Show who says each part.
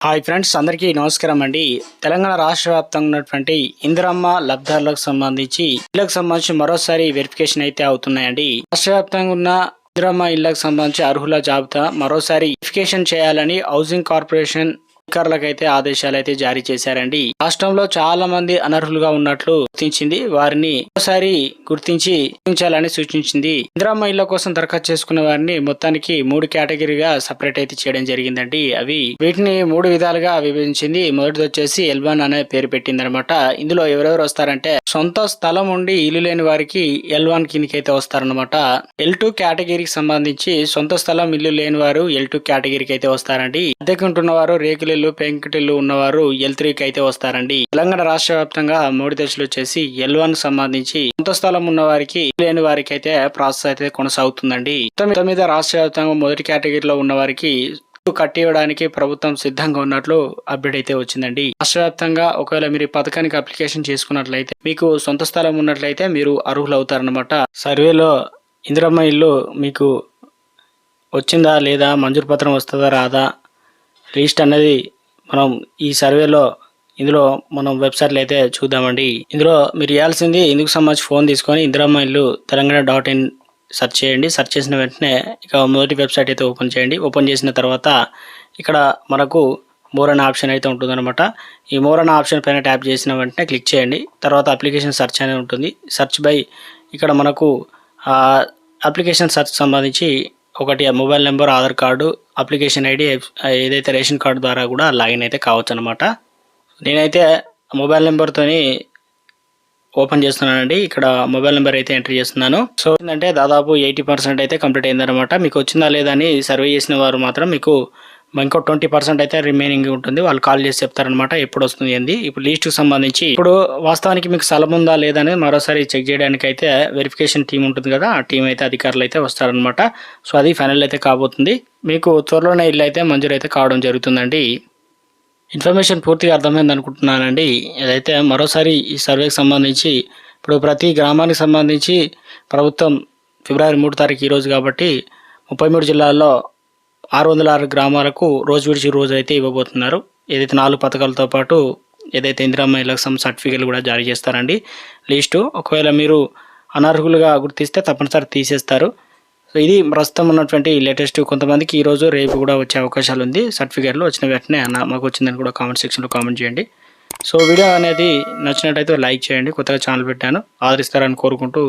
Speaker 1: Hi friends అందరికీ నమస్కారం అండి. తెలంగాణ రాష్ట్ర వ్యాప్తంగా ఉన్నటువంటి ఇందిరమ్మ లబ్ధారులకు సంబంధించి ఇళ్ళకు సంబంధించి మరోసారి వెరిఫికేషన్ అయితే అవుతున్నాయండి. రాష్ట్ర వ్యాప్తంగా ఉన్న ఇందిరమ్మ ఇళ్ళకు సంబంధించి అర్హుల జాబితా మరోసారి వెరిఫికేషన్ చేయాలని హౌసింగ్ కార్పొరేషన్ అధికారులకైతే అయితే ఆదేశాలు అయితే జారీ చేశారండి. రాష్ట్రంలో చాలా మంది అనర్హులుగా ఉన్నట్లు గుర్తించింది. వారిని ఒకసారి గుర్తించి గుర్తించాలని సూచించింది. ఇందిరా మహిళల కోసం దరఖాస్తు చేసుకున్న వారిని మొత్తానికి మూడు కేటగిరీగా సపరేట్ అయితే చేయడం జరిగిందండి. అవి వీటిని మూడు విధాలుగా విభజించింది. మొదటిది వచ్చేసి ఎల్బన్ అనే పేరు పెట్టిందనమాట. ఇందులో ఎవరెవరు వస్తారంటే సొంత స్థలం ఉండి ఇల్లు లేని వారికి ఎల్ వన్ కిందకి అయితే వస్తారనమాట ఎల్ టూ కేటగిరీకి సంబంధించి సొంత స్థలం ఇల్లు లేని వారు ఎల్ టూ కేటగిరీకి అయితే వస్తారండి అద్దెకుంటున్నవారు రేకులిల్లు పెంకుటిల్లు ఉన్నవారు ఎల్ త్రీకి అయితే వస్తారండి. తెలంగాణ రాష్ట్ర వ్యాప్తంగా మూడు దశలు వచ్చేసి ఎల్ వన్ సంబంధించి సొంత స్థలం ఉన్న వారికి ఇల్లు లేని వారికి అయితే ప్రాసెస్ అయితే కొనసాగుతుందండి. మొత్తం మీద రాష్ట్ర వ్యాప్తంగా మొదటి కేటగిరీలో ఉన్న వారికి కట్టేయడానికి కట్టివ్వడానికి ప్రభుత్వం సిద్ధంగా ఉన్నట్లు అప్డేట్ అయితే వచ్చిందండి. రాష్ట్ర వ్యాప్తంగా ఒకవేళ మీరు ఈ పథకానికి అప్లికేషన్ చేసుకున్నట్లయితే మీకు సొంత స్థలం ఉన్నట్లయితే మీరు అర్హులవుతారనమాట సర్వేలో ఇందిరమ్మ ఇల్లు మీకు వచ్చిందా లేదా మంజూరు పత్రం వస్తుందా రాదా లిస్ట్ అన్నది మనం ఈ సర్వేలో ఇందులో మనం వెబ్సైట్లో అయితే చూద్దామండి. ఇందులో మీరు చేయాల్సింది ఇందుకు సంబంధించి ఫోన్ తీసుకొని ఇందిరమ్మ ఇల్లు తెలంగాణ డాట్ ఇన్ సెర్చ్ చేయండి. సెర్చ్ చేసిన వెంటనే ఇక మొదటి వెబ్సైట్ అయితే ఓపెన్ చేయండి. ఓపెన్ చేసిన తర్వాత ఇక్కడ మనకు మోర్ అనే ఆప్షన్ అయితే ఉంటుందన్నమాట. ఈ మోర్ అనే ఆప్షన్ పైన ట్యాప్ చేసిన వెంటనే క్లిక్ చేయండి. తర్వాత అప్లికేషన్ సెర్చ్ అనేది ఉంటుంది. సెర్చ్ బై ఇక్కడ మనకు అప్లికేషన్ సెర్చ్ సంబంధించి ఒకటి mobile number Aadhaar card application ID ఏదైతే రేషన్ కార్డు ద్వారా కూడా లాగిన్ అయితే కావచ్చు అనమాట నేనైతే మొబైల్ నెంబర్తోని ఓపెన్ చేస్తున్నానండి. ఇక్కడ మొబైల్ నెంబర్ అయితే ఎంటర్ చేస్తున్నాను. సో ఏంటంటే దాదాపు ఎయిటీ పర్సెంట్ అయితే కంప్లీట్ అయిందనమాట మీకు వచ్చిందా లేదా అని సర్వే చేసిన వారు మాత్రం మీకు ఇంకో ట్వంటీ పర్సెంట్ అయితే రిమైనింగ్ ఉంటుంది. వాళ్ళు కాల్ చేసి చెప్తారనమాట ఎప్పుడు వస్తుంది ఏంది. ఇప్పుడు లిస్ట్కి సంబంధించి ఇప్పుడు వాస్తవానికి మీకు స్థలం ఉందా లేదా అనేది మరోసారి చెక్ చేయడానికి అయితే వెరిఫికేషన్ టీం ఉంటుంది కదా ఆ టీం అయితే అధికారులు అయితే వస్తారనమాట సో అది ఫైనల్ అయితే కాబోతుంది. మీకు త్వరలోనే ఇల్లు అయితే మంజూరు అయితే కావడం జరుగుతుందండి. ఇన్ఫర్మేషన్ పూర్తిగా అర్థమైంది అనుకుంటున్నానండి. ఏదైతే మరోసారి ఈ సర్వేకి సంబంధించి ఇప్పుడు ప్రతి గ్రామానికి సంబంధించి ప్రభుత్వం ఫిబ్రవరి మూడు తారీఖు ఈరోజు కాబట్టి ముప్పై మూడు జిల్లాల్లో ఆరు వందల ఆరు గ్రామాలకు రోజు విడిచి రోజు అయితే ఇవ్వబోతున్నారు. ఏదైతే నాలుగు పథకాలతో పాటు ఏదైతే ఇందిరా మహిళలకు సంబంధించిన సర్టిఫికేట్లు కూడా జారీ చేస్తారండి. లిస్టు ఒకవేళ మీరు అనర్హులుగా గుర్తిస్తే తప్పనిసరి తీసేస్తారు. సో ఇది ప్రస్తుతం ఉన్నటువంటి లేటెస్ట్ కొంతమందికి ఈరోజు రేపు కూడా వచ్చే అవకాశాలు ఉంది. సర్టిఫికేట్లు వచ్చిన వెంటనే అన్న మాకు వచ్చిందని కూడా కామెంట్ సెక్షన్లో కామెంట్ చేయండి. సో వీడియో అనేది నచ్చినట్టయితే లైక్ చేయండి. కొత్తగా ఛానల్ పెట్టాను. ఆదరిస్తారని కోరుకుంటూ